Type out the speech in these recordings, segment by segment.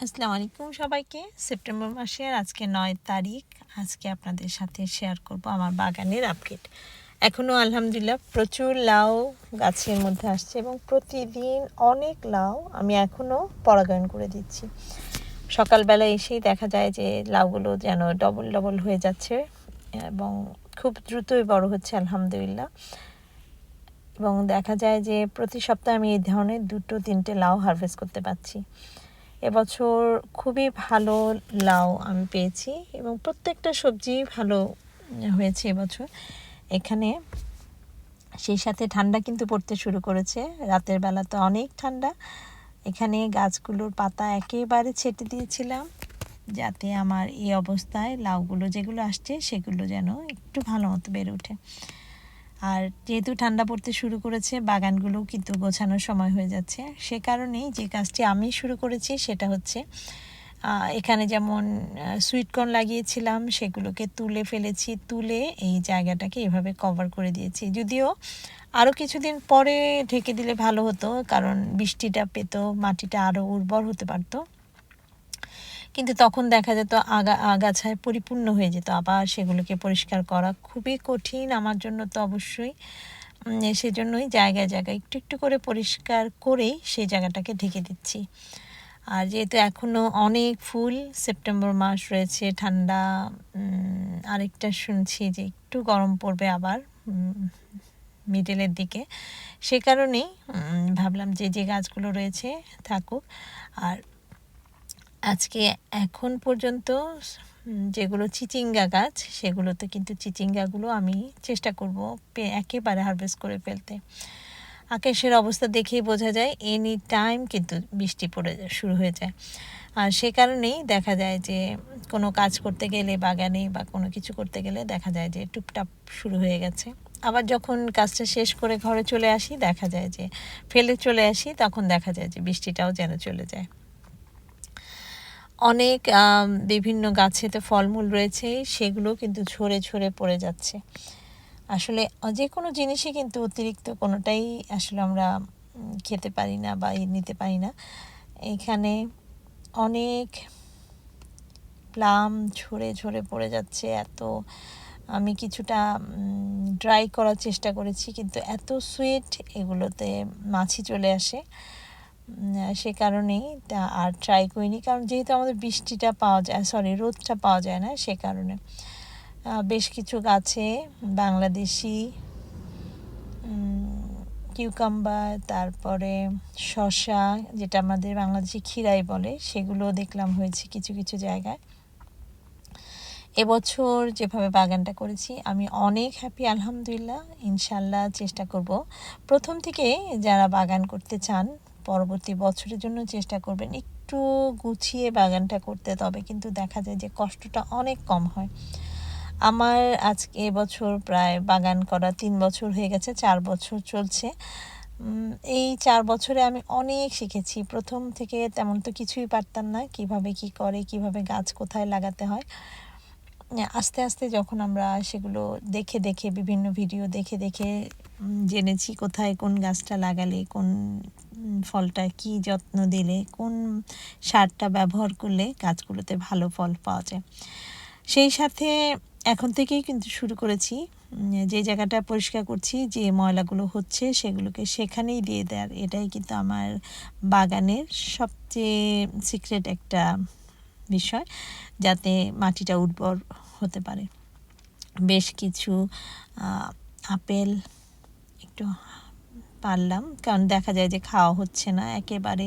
আসসালামু আলাইকুম সবাইকে। সেপ্টেম্বর মাসের আজকে নয় তারিখ। আজকে আপনাদের সাথে শেয়ার করব আমার বাগানের আপডেট এখনও আলহামদুলিল্লাহ প্রচুর লাউ গাছের মধ্যে আসছে এবং প্রতিদিন অনেক লাউ আমি এখনও পরাগায়ন করে দিচ্ছি। সকালবেলা এসেই দেখা যায় যে লাউগুলো যেন ডবল ডবল হয়ে যাচ্ছে এবং খুব দ্রুতই বড় হচ্ছে আলহামদুলিল্লাহ। এবং দেখা যায় যে প্রতি সপ্তাহে আমি এই ধরনের দুটো তিনটে লাউ হারভেস্ট করতে পারছি। এবছর খুবই ভালো লাউ আমি পেয়েছি এবং প্রত্যেকটা সবজি ভালো হয়েছে এবছর। এখানে সেই সাথে ঠান্ডা কিন্তু পড়তে শুরু করেছে। রাতের বেলা তো অনেক ঠান্ডা। এখানে গাছগুলোর পাতা একেবারে ছেটে দিয়েছিলাম যাতে আমার এই অবস্থায় লাউগুলো যেগুলো আসছে সেগুলো যেন একটু ভালো মতো বেড়ে ওঠে। আর যেহেতু ঠান্ডা পড়তে শুরু করেছে, বাগানগুলোও কিন্তু গোছানোর সময় হয়ে যাচ্ছে। সে কারণেই যে কাজটি আমি শুরু করেছি সেটা হচ্ছে এখানে যেমন সুইটকর্ন লাগিয়েছিলাম, সেগুলোকে তুলে ফেলেছি, তুলে এই জায়গাটাকে এভাবে কভার করে দিয়েছি। যদিও আরও কিছুদিন পরে ঢেকে দিলে ভালো হতো, কারণ বৃষ্টিটা পেত, মাটিটা আরও উর্বর হতে পারতো। কিন্তু তখন দেখা যেত আগা, আগাছায় পরিপূর্ণ হয়ে যেত। আবার সেগুলোকে পরিষ্কার করা খুবই কঠিন আমার জন্য তো অবশ্যই। সেজন্যই জায়গায় জায়গায় একটু একটু করে পরিষ্কার করেই সেই জায়গাটাকে ঢেকে দিচ্ছি। আর যেহেতু এখনও অনেক ফুল সেপ্টেম্বর মাস রয়েছে, ঠান্ডা আরেকটা শুনছি যে একটু গরম পড়বে আবার মিডলের দিকে। সে কারণেই ভাবলাম যে যে গাছগুলো রয়েছে থাকুক। আর আজকে এখন পর্যন্ত যেগুলো চিচিঙ্গা গাছ, সেগুলোতে কিন্তু চিচিঙ্গাগুলো আমি চেষ্টা করব একেবারে হারভেস্ট করে ফেলতে। আকাশের অবস্থা দেখেই বোঝা যায় এনি টাইম কিন্তু বৃষ্টি পড়ে, শুরু হয়ে যায়। আর সে কারণেই দেখা যায় যে, কোনো কাজ করতে গেলে, বাগানে বা কোনো কিছু করতে গেলে দেখা যায় যে, টুপটাপ শুরু হয়ে গেছে। আবার যখন কাজটা শেষ করে ঘরে চলে আসি, দেখা যায় যে, ফেলে চলে আসি, তখন দেখা যায় যে, বৃষ্টিটাও যেন চলে যায়। অনেক বিভিন্ন গাছেতে ফলমূল রয়েছে, সেগুলো কিন্তু ঝরে ঝরে পড়ে যাচ্ছে। আসলে যে কোনো জিনিসই কিন্তু অতিরিক্ত কোনোটাই আসলে আমরা খেতে পারি না বা নিতে পারি না। এখানে অনেক প্লাম ঝরে ঝরে পড়ে যাচ্ছে, এত আমি কিছুটা ড্রাই করার চেষ্টা করেছি, কিন্তু এত সুইট এগুলোতে মাছি চলে আসে। সে কারণেই আর ট্রাই করিনি। কারণ যেহেতু আমাদের বৃষ্টিটা পাওয়া যায় সরি রোদটা পাওয়া যায় না, সে কারণে। বেশ কিছু গাছে, বাংলাদেশি কিউকাম্বার তারপরে শশা যেটা আমাদের বাংলাদেশি খিরাই বলে সেগুলো দেখলাম হয়েছে কিছু কিছু জায়গায়। এবছর যেভাবে বাগানটা করেছি, আমি অনেক হ্যাপি আলহামদুলিল্লাহ, ইনশাল্লাহ চেষ্টা করব। প্রথম থেকে যারা বাগান করতে চান পরবর্তী বছরের জন্য চেষ্টা করবেন একটু গুছিয়ে বাগানটা করতে, তবে কিন্তু দেখা যায় যে কষ্টটা অনেক কম হয়। আমার আজকে এবছর প্রায় বাগান করা তিন বছর হয়ে গেছে, চার বছর চলছে। এই চার বছরে আমি অনেক শিখেছি। প্রথম থেকে তেমন তো কিছুই পারতাম না, কীভাবে কি করে, কীভাবে গাছ কোথায় লাগাতে হয়। আস্তে আস্তে যখন আমরা সেগুলো দেখে দেখে বিভিন্ন ভিডিও দেখে দেখে জেনেছি কোথায় কোন গাছটা লাগালে, কোন ফলটা কি যত্ন দিলে, কোন সারটা ব্যবহার করলে গাছগুলোতে ভালো ফল পাওয়া যায়। সেই সাথে এখন থেকেই কিন্তু শুরু করেছি। যে জায়গাটা পরিষ্কার করছি, যে ময়লাগুলো হচ্ছে সেগুলোকে সেখানেই দিয়ে দেওয়ার। এটাই কিন্তু আমার বাগানের সবচেয়ে সিক্রেট একটা বিষয়, যাতে মাটিটা উর্বর হতে পারে। বেশ কিছু আপেল, একটু পারলাম। কারণ দেখা যায় যে খাওয়া হচ্ছে না। একেবারে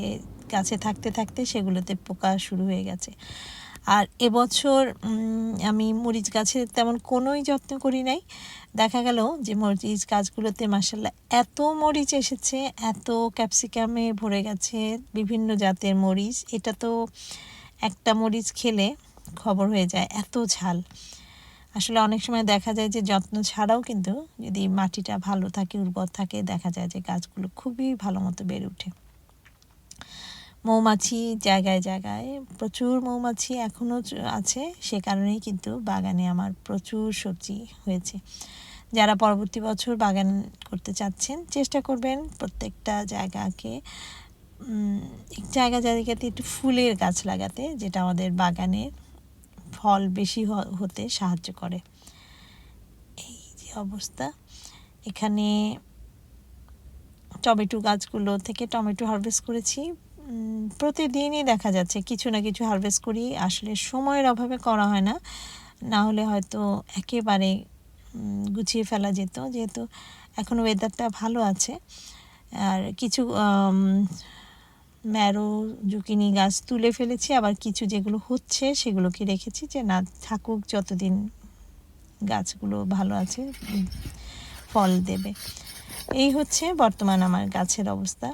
গাছে থাকতে থাকতে সেগুলোতে পোকা শুরু হয়ে গেছে। আর এবছর আমি মরিচ গাছে তেমন কোনোই যত্ন করি নাই। দেখা গেল যে মরিচ গাছগুলোতে মাসাল্লাহ এত মরিচ এসেছে, এত ক্যাপসিকামে ভরে গেছে বিভিন্ন জাতের মরিচ। এটা তো একটা মরিচ খেলে খবর হয়ে যায়, এত ঝাল। আসলে অনেক সময় দেখা যায় যে যত্ন ছাড়াও কিন্তু যদি মাটিটা ভালো থাকে, উর্বর থাকে, দেখা যায় যে গাছগুলো খুবই ভালো মতো বেড়ে ওঠে। মৌমাছি জায়গায় জায়গায় প্রচুর মৌমাছি এখনও আছে। সে কারণেই কিন্তু বাগানে আমার প্রচুর সবজি হয়েছে। যারা পরবর্তী বছর বাগান করতে চাচ্ছেন, চেষ্টা করবেন প্রত্যেকটা জায়গাকে জায়গা জায়গাতে একটু ফুলের গাছ লাগাতে, যেটা আমাদের বাগানের ফল বেশি হতে সাহায্য করে। এই যে অবস্থা। এখানে টমেটো গাছগুলো থেকে টমেটো হারভেস্ট করেছি। প্রতিদিনই দেখা যাচ্ছে কিছু না কিছু হারভেস্ট করি। আসলে সময়ের অভাবে করা হয় না। না হলে হয়তো একেবারে গুছিয়ে ফেলা যেত। যেহেতু এখন ওয়েদারটা ভালো আছে। আর কিছু ম্যারো, জুকিনি গাছ তুলে ফেলেছি, আবার কিছু যেগুলো হচ্ছে সেগুলোকে রেখেছি যে না থাকুক, যতদিন গাছগুলো ভালো আছে, ফল দেবে। এই হচ্ছে বর্তমান আমার গাছের অবস্থা।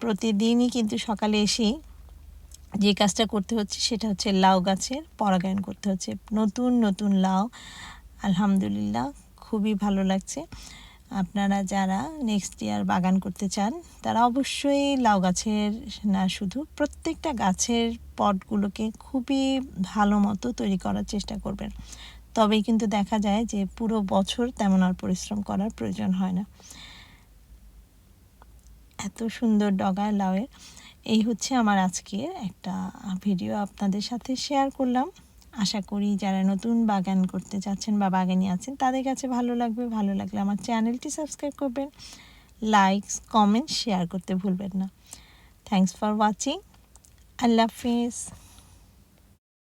প্রতিদিনই কিন্তু সকালে এসেই যে কাজটা করতে হচ্ছে সেটা হচ্ছে লাউ গাছের পরাগায়ন করতে হচ্ছে। নতুন নতুন লাউ, আলহামদুলিল্লাহ, খুবই ভালো লাগছে। আপনারা যারা নেক্সট ইয়ার বাগান করতে চান, তারা অবশ্যই লাউ গাছের না, শুধু প্রত্যেকটা গাছের পটগুলোকে খুবই ভালো মতো তৈরি করার চেষ্টা করবেন। তবেই কিন্তু দেখা যায় যে পুরো বছর তেমন আর পরিশ্রম করার প্রয়োজন হয় না। এত সুন্দর ডগায় লাউয়ের। এই হচ্ছে আমার আজকের একটা ভিডিও। আপনাদের সাথে শেয়ার করলাম। আশা করি যারা নতুন বাগান করতে চাচ্ছেন বা বাগানি আছেন, তাদের কাছে ভালো লাগবে, ভালো লাগলে আমার চ্যানেলটি সাবস্ক্রাইব করবেন। লাইকস কমেন্ট শেয়ার করতে ভুলবেন না। থ্যাংকস ফর ওয়াচিং আল্লাহ হাফিজ।